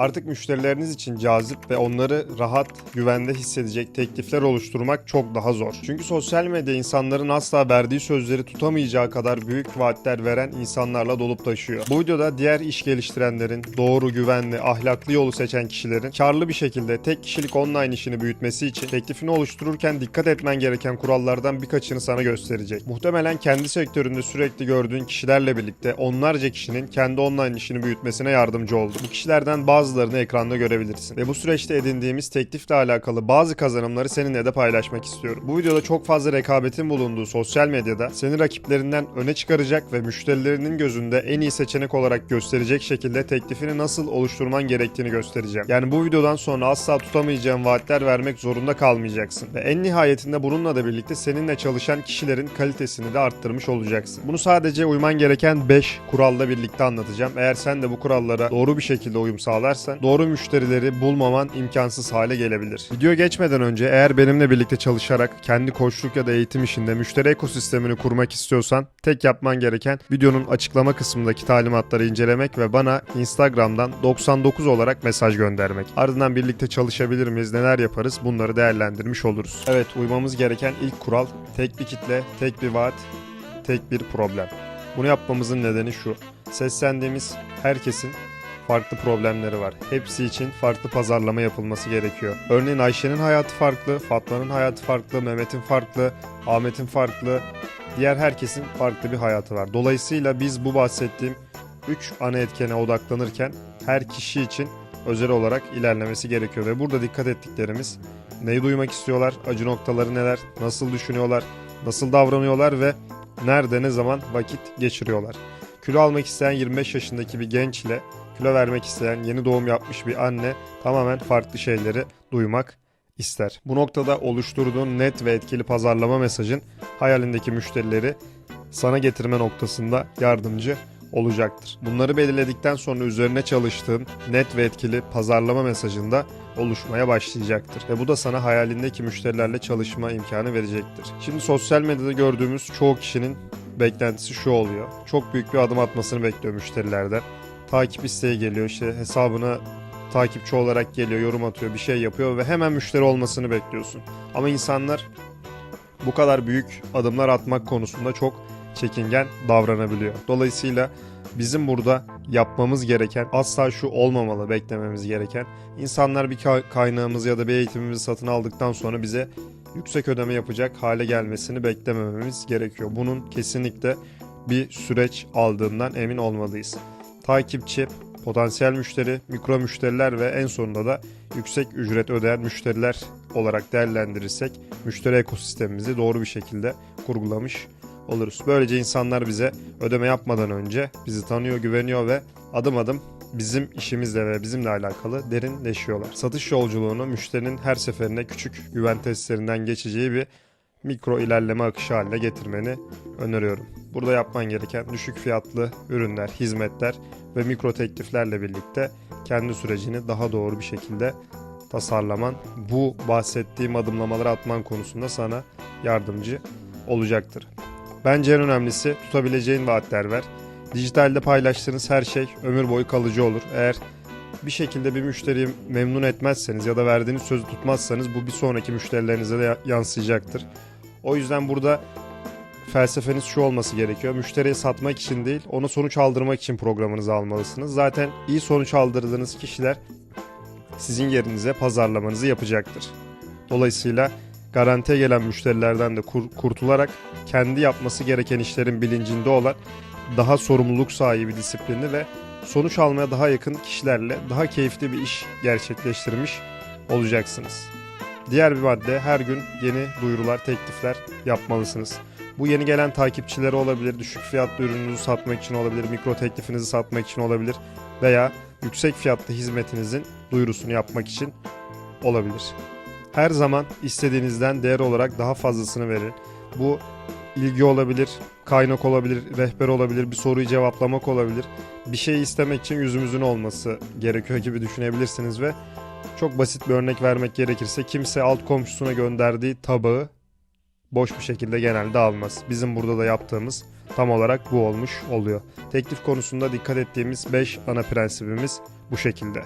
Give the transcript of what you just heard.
Artık müşterileriniz için cazip ve onları rahat, güvende hissedecek teklifler oluşturmak çok daha zor. Çünkü sosyal medya insanların asla verdiği sözleri tutamayacağı kadar büyük vaatler veren insanlarla dolup taşıyor. Bu videoda diğer iş geliştirenlerin, doğru, güvenli, ahlaklı yolu seçen kişilerin karlı bir şekilde tek kişilik online işini büyütmesi için teklifini oluştururken dikkat etmen gereken kurallardan birkaçını sana gösterecek. Muhtemelen kendi sektöründe sürekli gördüğün kişilerle birlikte onlarca kişinin kendi online işini büyütmesine yardımcı oldu. Bu kişilerden bazılarını ekranda görebilirsin. Ve bu süreçte edindiğimiz teklifle alakalı bazı kazanımları seninle de paylaşmak istiyorum. Bu videoda çok fazla rekabetin bulunduğu sosyal medyada seni rakiplerinden öne çıkaracak ve müşterilerinin gözünde en iyi seçenek olarak gösterecek şekilde teklifini nasıl oluşturman gerektiğini göstereceğim. Yani bu videodan sonra asla tutamayacağın vaatler vermek zorunda kalmayacaksın. Ve en nihayetinde bununla da birlikte seninle çalışan kişilerin kalitesini de arttırmış olacaksın. Bunu sadece uyman gereken 5 kuralla birlikte anlatacağım. Eğer sen de bu kurallara doğru bir şekilde uyum sağlarsan doğru müşterileri bulmaman imkansız hale gelebilir. Video geçmeden önce eğer benimle birlikte çalışarak kendi koçluk ya da eğitim işinde müşteri ekosistemini kurmak istiyorsan tek yapman gereken videonun açıklama kısmındaki talimatları incelemek ve bana Instagram'dan 99 olarak mesaj göndermek. Ardından birlikte çalışabilir miyiz, neler yaparız bunları değerlendirmiş oluruz. Evet uymamız gereken ilk kural tek bir kitle, tek bir vaat, tek bir problem. Bunu yapmamızın nedeni şu. Seslendiğimiz herkesin farklı problemleri var. Hepsi için farklı pazarlama yapılması gerekiyor. Örneğin Ayşe'nin hayatı farklı, Fatma'nın hayatı farklı, Mehmet'in farklı, Ahmet'in farklı, diğer herkesin farklı bir hayatı var. Dolayısıyla biz bu bahsettiğim 3 ana etkene odaklanırken her kişi için özel olarak ilerlemesi gerekiyor ve burada dikkat ettiklerimiz neyi duymak istiyorlar, acı noktaları neler, nasıl düşünüyorlar, nasıl davranıyorlar ve nerede ne zaman vakit geçiriyorlar. Kilo almak isteyen 25 yaşındaki bir genç ile kilo vermek isteyen yeni doğum yapmış bir anne tamamen farklı şeyleri duymak ister. Bu noktada oluşturduğun net ve etkili pazarlama mesajın hayalindeki müşterileri sana getirme noktasında yardımcı olacaktır. Bunları belirledikten sonra üzerine çalıştığın net ve etkili pazarlama mesajında oluşmaya başlayacaktır. Ve bu da sana hayalindeki müşterilerle çalışma imkanı verecektir. Şimdi sosyal medyada gördüğümüz çoğu kişinin beklentisi şu oluyor. Çok büyük bir adım atmasını bekliyor müşterilerden. Takip isteği geliyor işte hesabına takipçi olarak geliyor, yorum atıyor, bir şey yapıyor ve hemen müşteri olmasını bekliyorsun. Ama insanlar bu kadar büyük adımlar atmak konusunda çok çekingen davranabiliyor. Dolayısıyla bizim burada yapmamız gereken asla şu olmamalı beklememiz gereken insanlar bir ka- kaynağımızı ya da bir eğitimimizi satın aldıktan sonra bize yüksek ödeme yapacak hale gelmesini beklemememiz gerekiyor. Bunun kesinlikle bir süreç aldığından emin olmalıyız. Takipçi, potansiyel müşteri, mikro müşteriler ve en sonunda da yüksek ücret ödeyen müşteriler olarak değerlendirirsek müşteri ekosistemimizi doğru bir şekilde kurgulamış oluruz. Böylece insanlar bize ödeme yapmadan önce bizi tanıyor, güveniyor ve adım adım bizim işimizle ve bizimle alakalı derinleşiyorlar. Satış yolculuğunu müşterinin her seferinde küçük güven testlerinden geçeceği bir mikro ilerleme akışı haline getirmeni öneriyorum. Burada yapman gereken düşük fiyatlı ürünler, hizmetler ve mikro tekliflerle birlikte kendi sürecini daha doğru bir şekilde tasarlaman, bu bahsettiğim adımlamaları atman konusunda sana yardımcı olacaktır. Bence en önemlisi tutabileceğin vaatler ver. Dijitalde paylaştığınız her şey ömür boyu kalıcı olur. Eğer bir şekilde bir müşteriyi memnun etmezseniz ya da verdiğiniz sözü tutmazsanız bu bir sonraki müşterilerinize de yansıyacaktır. O yüzden burada felsefeniz şu olması gerekiyor. Müşteriye satmak için değil, onu sonuç aldırmak için programınızı almalısınız. Zaten iyi sonuç aldırdığınız kişiler sizin yerinize pazarlamanızı yapacaktır. Dolayısıyla garantiye gelen müşterilerden de kur- kurtularak kendi yapması gereken işlerin bilincinde olan daha sorumluluk sahibi, disiplinli ve sonuç almaya daha yakın kişilerle daha keyifli bir iş gerçekleştirmiş olacaksınız. Diğer bir madde her gün yeni duyurular, teklifler yapmalısınız. Bu yeni gelen takipçileri olabilir, düşük fiyatlı ürününüzü satmak için olabilir, mikro teklifinizi satmak için olabilir veya yüksek fiyatlı hizmetinizin duyurusunu yapmak için olabilir. Her zaman istediğinizden değer olarak daha fazlasını verin. Bu ilgi olabilir, kaynak olabilir, rehber olabilir, bir soruyu cevaplamak olabilir. Bir şey istemek için yüzümüzün olması gerekiyor gibi düşünebilirsiniz ve çok basit bir örnek vermek gerekirse kimse alt komşusuna gönderdiği tabağı boş bir şekilde genelde almaz. Bizim burada da yaptığımız tam olarak bu olmuş oluyor. Teklif konusunda dikkat ettiğimiz 5 ana prensibimiz bu şekilde.